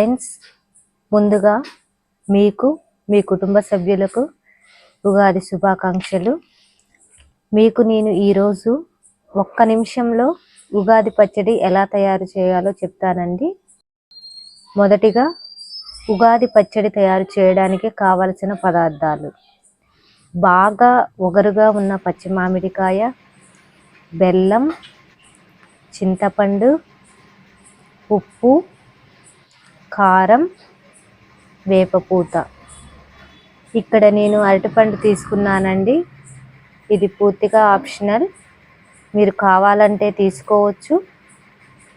Friends ముందుగా మీకు మీ కుటుంబ సభ్యులకు ఉగాది శుభాకాంక్షలు. మీకు నేను ఈరోజు ఒక్క నిమిషంలో ఉగాది పచ్చడి ఎలా తయారు చేయాలో చెప్తానండి. మొదటిగా ఉగాది పచ్చడి తయారు చేయడానికి కావలసిన పదార్థాలు. బాగా ఒగరుగా ఉన్న పచ్చి మామిడికాయ బెల్లం చింతపండు ఉప్పు కారం వేపపూత ఇక్కడ నేను అరటిపండు తీసుకున్నానండి. ఇది పూర్తిగా ఆప్షనల్. మీరు కావాలంటే తీసుకోవచ్చు.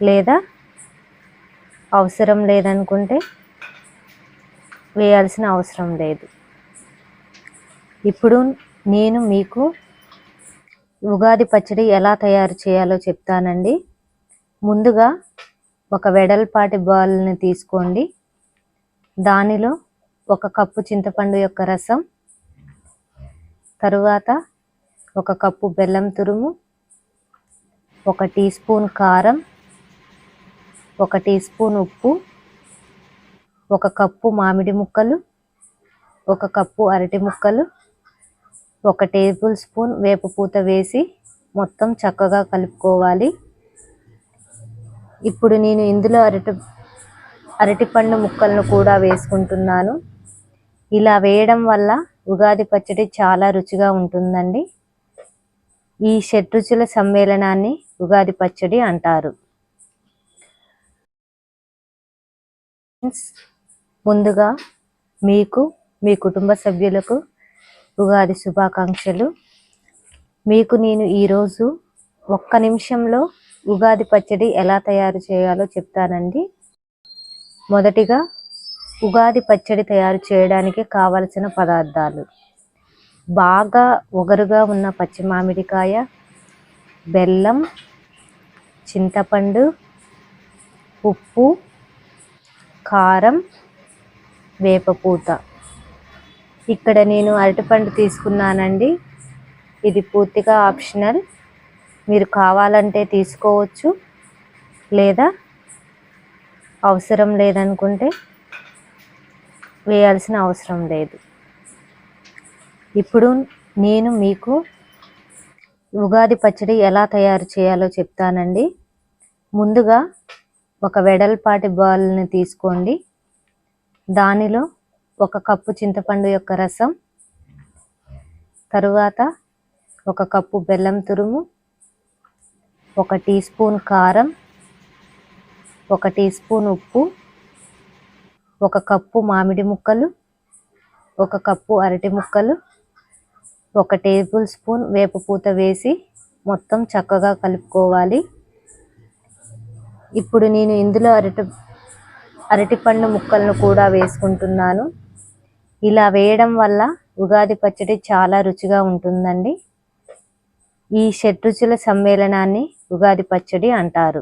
లేదా అవసరం లేదనుకుంటే వేయాల్సిన అవసరం లేదు. ఇప్పుడు నేను మీకు ఉగాది పచ్చడి ఎలా తయారు చేయాలో చెప్తానండి. ముందుగా ఒక వెడల్పాటి బౌల్ని తీసుకోండి. దానిలో ఒక కప్పు చింతపండు యొక్క రసం తరువాత ఒక కప్పు బెల్లం తురుము ఒక టీ స్పూన్ కారం ఒక టీ స్పూన్ ఉప్పు ఒక కప్పు మామిడి ముక్కలు ఒక కప్పు అరటి ముక్కలు ఒక టేబుల్ స్పూన్ వేపపూత వేసి మొత్తం చక్కగా కలుపుకోవాలి. ఇప్పుడు నేను ఇందులో అరటి అరటిపండు ముక్కలను కూడా వేసుకుంటున్నాను. ఇలా వేయడం వల్ల ఉగాది పచ్చడి చాలా రుచిగా ఉంటుందండి. ఈ షడ్రుచుల సమ్మేళనాన్ని ఉగాది పచ్చడి అంటారు. ముందుగా మీకు మీ కుటుంబ సభ్యులకు ఉగాది శుభాకాంక్షలు. మీకు నేను ఈరోజు ఒక్క నిమిషంలో ఉగాది పచ్చడి ఎలా తయారు చేయాలో చెప్తానండి. మొదటిగా ఉగాది పచ్చడి తయారు చేయడానికి కావలసిన పదార్థాలు. బాగా ఒగరుగా ఉన్న పచ్చి మామిడికాయ బెల్లం చింతపండు ఉప్పు కారం వేపపూత. ఇక్కడ నేను అరటిపండు తీసుకున్నానండి. ఇది పూర్తిగా ఆప్షనల్. మీరు కావాలంటే తీసుకోవచ్చు లేదా అవసరం లేదనుకుంటే వేయాల్సిన అవసరం లేదు. ఇప్పుడు నేను మీకు ఉగాది పచ్చడి ఎలా తయారు చేయాలో చెప్తానండి. ముందుగా ఒక వెడల్పాటి బాల్ని తీసుకోండి. దానిలో ఒక కప్పు చింతపండు యొక్క రసం తరువాత ఒక కప్పు బెల్లం తురుము ఒక టీ స్పూన్ కారం ఒక టీ స్పూన్ ఉప్పు ఒక కప్పు మామిడి ముక్కలు ఒక కప్పు అరటి ముక్కలు ఒక టేబుల్ స్పూన్ వేపపూత వేసి మొత్తం చక్కగా కలుపుకోవాలి. ఇప్పుడు నేను ఇందులో అరటి అరటిపండు ముక్కలను కూడా వేసుకుంటున్నాను. ఇలా వేయడం వల్ల ఉగాది పచ్చడి చాలా రుచిగా ఉంటుందండి. ఈ షడ్రుచుల సమ్మేళనాన్ని ఉగాది పచ్చడి అంటారు.